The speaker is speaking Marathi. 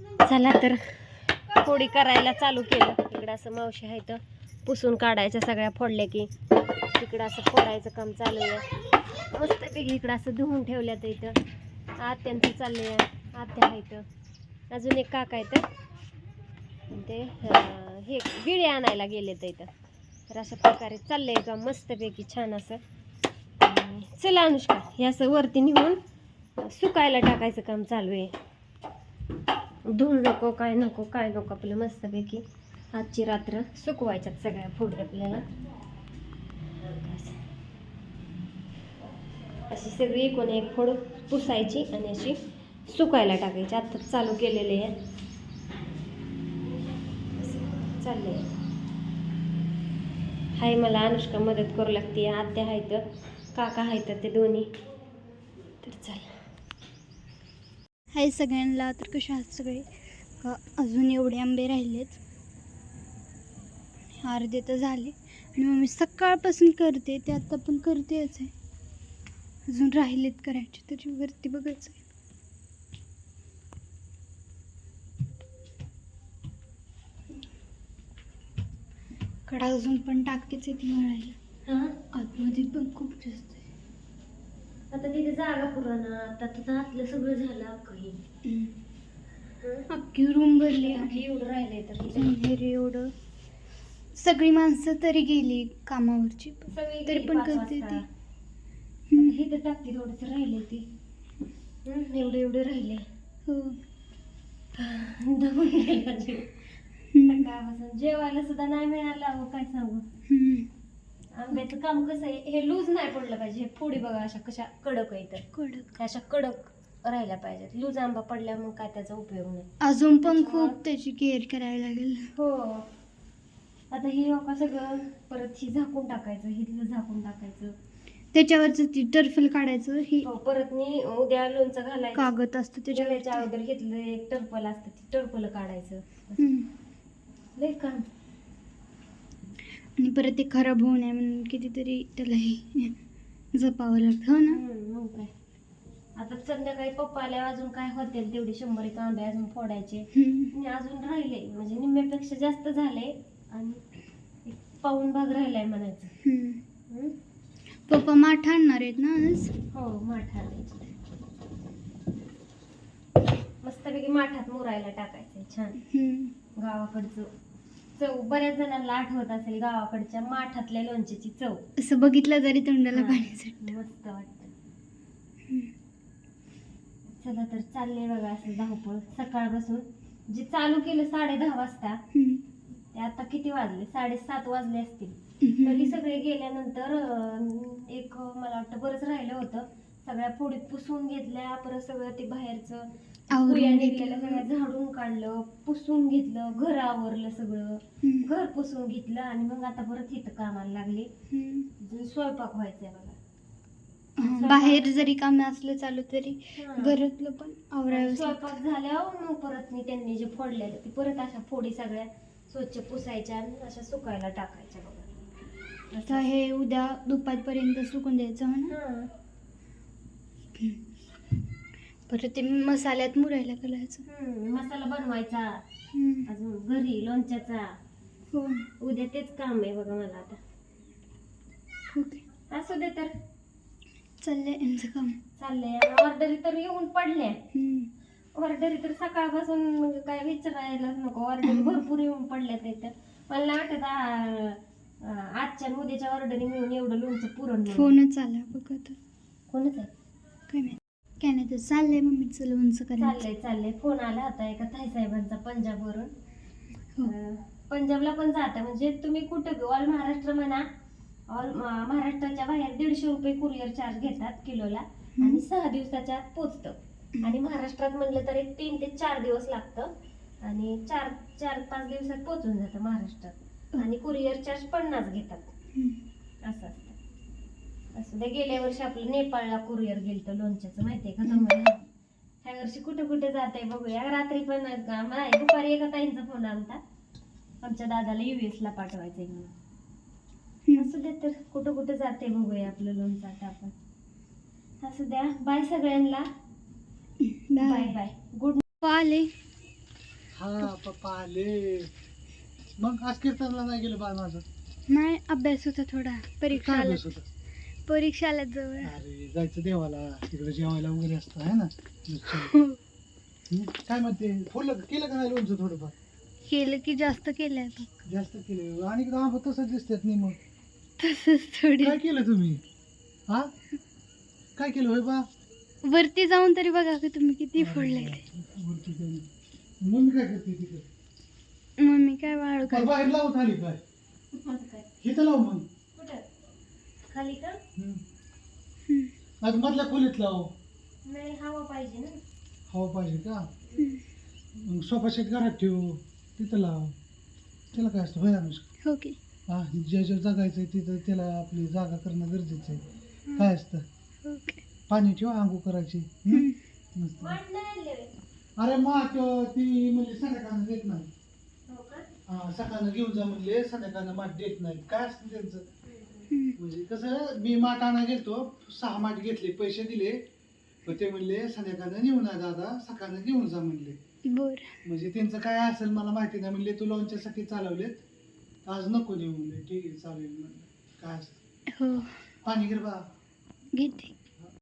चला तर फोडी करायला चालू केलं. इकडं असं मावशी आहे तर पुसून काढायच्या सगळ्या फोडल्या की तिकडं असं फोडायचं काम चालू आहे. मस्तपैकी इकडं असं धुवून ठेवल्यात इथं. आत्यांचं चाललंय आत्या आहे तर अजून एक काका आहे तर ते हे बिळे आणायला गेले तर इथं. तर अशा प्रकारे चाललं आहे का मस्तपैकी छान असं. चला अनुष्का हे असं वरती निघून सुकायला टाकायचं काम चालू आहे. धूळ नको काय नको काय नको आपलं मस्तपैकी. आजची रात्र सुकवायच्यात सगळ्या फोडी आपल्याला. अशी सगळी एकूण एक फोड पुसायची आणि अशी सुकायला टाकायची. आता चालू केलेले आहे. असं हाय मला अनुष्का मदत करू लागते. आत्या आहेत काका आहेत ते दोन्ही. तर चालेल. हाय सगळ्यांना तर कशा आहात सगळे? का अजून एवढे आंबे राहिलेत. अर्धे तर झाले. आणि मग मी सकाळपासून करते ते आता पण करतेच आहे. अजून राहिलेत करायचे तरी वरती बघायचं आहे. कडा अजून पण टाकतेच आहे ती मळायला. हां? आतमध्ये पण खूप जास्त आता तिथे जागा पुराणा आता तुझं आतलं सगळं झालं काही. अख्खी रूम भरली आहे. एवढं राहिलंय तर तिथे. जंजिरी एवढं. सगळी माणसं तरी गेली कामावरची. सगळी तरी पण करते. ती. आता हे. तर टाकते थोडस राहिले ते. हम्म, एवढे एवढे राहिले हो. दमून गेला जेवायला सुद्धा नाही मिळालं अहो काय सांगू. आंब्याचं काम कसं आहे? हे लूज नाही पडलं पाहिजे. हे फोडी बघा अशा कशा कडक आहे तर कडक. ह्या अशा कडक राहिल्या पाहिजेत. लूज आंबा पडल्या मग काय त्याचा उपयोग नाही. अजून पण खूप त्याची केअर करायला लागेल. हो. आता ही का सगळं परत ही झाकून टाकायचं हिथलं झाकून टाकायचं. त्याच्यावरच ती टर्फल काढायचं ही हो परत मी उद्या लोणचं घालायचं. कागद असतं त्याच्या अगोदर घेतलं एक टर्पल असतं ते टर्पल काढायचं. लय काम. आणि परत ते खराब होऊ नये म्हणून कितीतरी त्याला हे जपावं लागतं हो ना मग काय आता संध्याकाळी पप्पा आल्यावर अजून काय होतील तेवढे शंभर एक आंबे अजून फोडायचे हम्म. आणि अजून राहिले म्हणजे निम्म्यापेक्षा जास्त झाले आणि एक पाऊण भाग राहिलाय म्हणायचं हम्म. हम्म? पप्पा माठ आणणार आहेत ना आज हो माठ आणायचे मस्तपैकी माठात मुरायला टाकायचंय छान हम्म. गावाकडचं चव बऱ्याच जणांना आठवत असेल गावाकडच्या माठातल्या लोणच्याची चव. असं बघितलं तरी तोंडाला पाणी सुटतं. मस्त वाटत. चला तर चालले बघा असं धावपळ. सकाळपासून जे चालू केलं साडे दहा वाजता. ते आता किती वाजले? साडेसात वाजले असतील. तरी सगळे गेल्यानंतर एक मला वाटतं बरंच राहिलं होतं. सगळ्या फोडीत पुसून घेतल्या परत सगळं ते बाहेरचं पुऱ्या सगळ्या झाडून काढलं पुसून घेतलं घर आवरलं सगळं. घर पुसून घेतलं आणि मग आता परत इथं कामाला लागले. अजून स्वयंपाक व्हायचंय बघा हा, बाहेर जरी काम असलं चालू तरी हा. घरातलं पण आवरावं स्वयंपाक झाल्यावर मग परत मी त्यांनी जे फोडले ते परत अशा फोडी सगळ्या स्वच्छ पुसायच्या आणि अशा सुकायला टाकायच्या बघा आता हे उद्या दुपारपर्यंत सुकून द्यायचं हो ना हा. परत ते मसाल्यात मुरायला घालायचं. हम्म, मसाला बनवायचा. हम्म. अजून घरी लोणच्याचा. हो. उद्या तेच काम आहे बघा मला आता. ओके. असू दे तर. चाललंय यांचं काम. चाललंय. ऑर्डरी तर येऊन पडल्या. हम्म. ऑर्डरी तर सकाळपासून म्हणजे काय विचारायलाच नको. ऑर्डरी भरपूर येऊन पडल्यात इथं. मला नाही वाटत आ- आ- आजच्या आणि उद्याच्या ऑर्डरी मिळून एवढं लोणचं पुरण म्हणून. फोनच आला बघ आता. कोणच आहे? काय नाही काय नाही तर चाललंय मम्मीचं लोणचं करायचं चाललंय चाललंय. फोन आला होता एका ताई साहेबांचा पंजाबवरून. हो. अं, पंजाबला पण जातं. म्हणजे तुम्ही कुठं ऑल महाराष्ट्र म्हणा. ऑल महाराष्ट्राच्या बाहेर दीडशे रुपये कुरिअर चार्ज घेतात किलोला. आणि सहा दिवसाच्या आत पोचतं आणि महाराष्ट्रात म्हणलं तर एक तीन ते चार दिवस लागतं. आणि चार चार पाच दिवसात पोचून जातं महाराष्ट्रात. आणि कुरिअर चार्ज पन्नास घेतात. हम्म. असं असतं. असं ते गेल्या वर्षी आपलं नेपाळला कुरिअर गेलतं लोणच्याचं माहितीये का तुम्हाला? ह्या वर्षी कुठं कुठं जात आहे बघूया. रात्री पण नाही दुपारी एका ताईंचा फोन आलता. आमच्या दादाला युएस ला पाठवायचंय म्हणून. असू दे तर कुठं कुठं जाते बघूया आपलं लोणचं आता आपण. असू द्या. बाय सगळ्यांना. बाय बाय बाय गुड आले. हा पप्पा आले. मग आज कीर्तनला नाही गेलं बाळ माझं? नाही अभ्यास होता थोडा. परीक्षा अभ्यास होता? परीक्षा आल्या जवळ अरे जायचं देवाला. तिकडे जेवायला वगैरे असतं आहे ना? हो. हं? काय म्हणते? फुलं केलं का नाही लोणचं थोडंफार? केलं की जास्त केलं आता. जास्त केलं आणि इकडं आंबा तसंच दिसतात नाही मग. तसंच थोडी. काय केलं तुम्ही? हा? काय केलं होय बा? वरती जाऊन तरी बघा की तुम्ही किती फोडले वरती जाऊन. मम्मी काय करते तिकडे? मम्मी काय वाळू काढ बाहेर लावून आली काय? काय? इथं लाव मग. खाली का? हं. मधल्या खोलीत लाव नाही हवा पाहिजे ना. हवा पाहिजे का. मग सोफा सेट घरात ठेव तिथं लाव. त्याला काय असतं होय अनुष्का? हो हा ज्या ज्या जगायचं तिथं त्याला आपली जागा करणं गरजेचं आहे. काय असतं? हो पाणी ठेव आंघोळ करायची. हं? हम्म. मस्त. वाट नाही आणली होय. अरे मा तो ती म्हणजे संध्याकाळनं देत नाही. हो का? हा सकाळनं घेऊन जा म्हणले संध्याकाळनं माठ देत नाही. काय असतं त्यांचं. म्हणजे कसं मी माठ आणा गेलतो सहा माठ घेतले पैसे दिले. पण ते म्हणले संध्याकाळनं नेऊन जा दादा सकाळनं घेऊन जा म्हणले. बर. म्हणजे त्यांचं काय असेल मला माहिती नाही म्हणले तू लॉनच्यासाठी चालवलेत. आज नको नेऊ म्हणले. ठीक आहे चालेल म्हणलं. काय असतं? हो. पाणी गिर बा घेते.